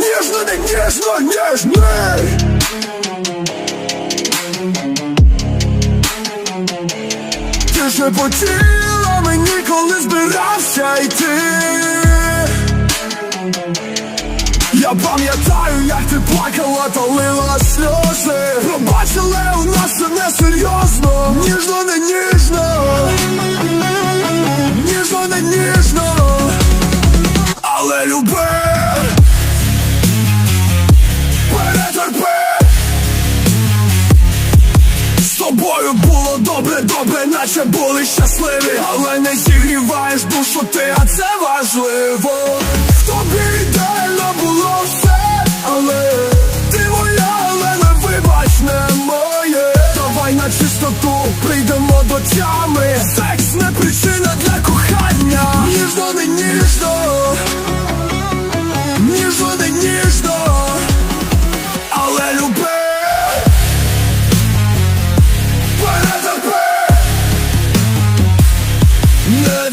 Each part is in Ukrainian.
ніжно, да нежно, нежно. Ти ж не потіла мені, коли збирався йти. Я пам'ятаю, як ти плакала та лила сльози. Пробачили, у нас тобою було добре, добре, наче були щасливі, але не зігріваєш душу ти, а це важливо. В тобі ідеально було все, але ти моя, але не вибач не моє. Давай на чистоту прийдемо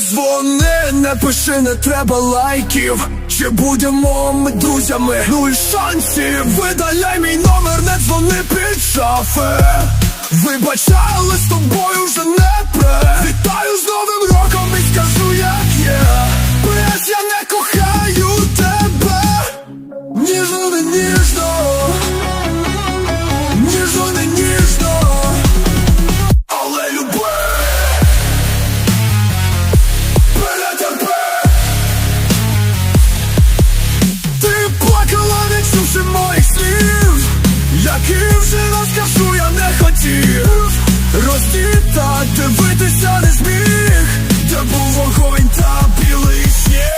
дзвони, не пиши, не треба лайків. Чи будемо ми друзями? Ну і шансів. Видаляй мій номер, не дзвони під шафи. Вибачай, але з тобою вже не пре. Вітаю з новим роком і скажу як є. Без я не кохаю тебе. Ніжно, не Ніжно, Які вже розкажу, я не хотів Роздіта, дивитися не зміг. Де був вогонь та білий сніг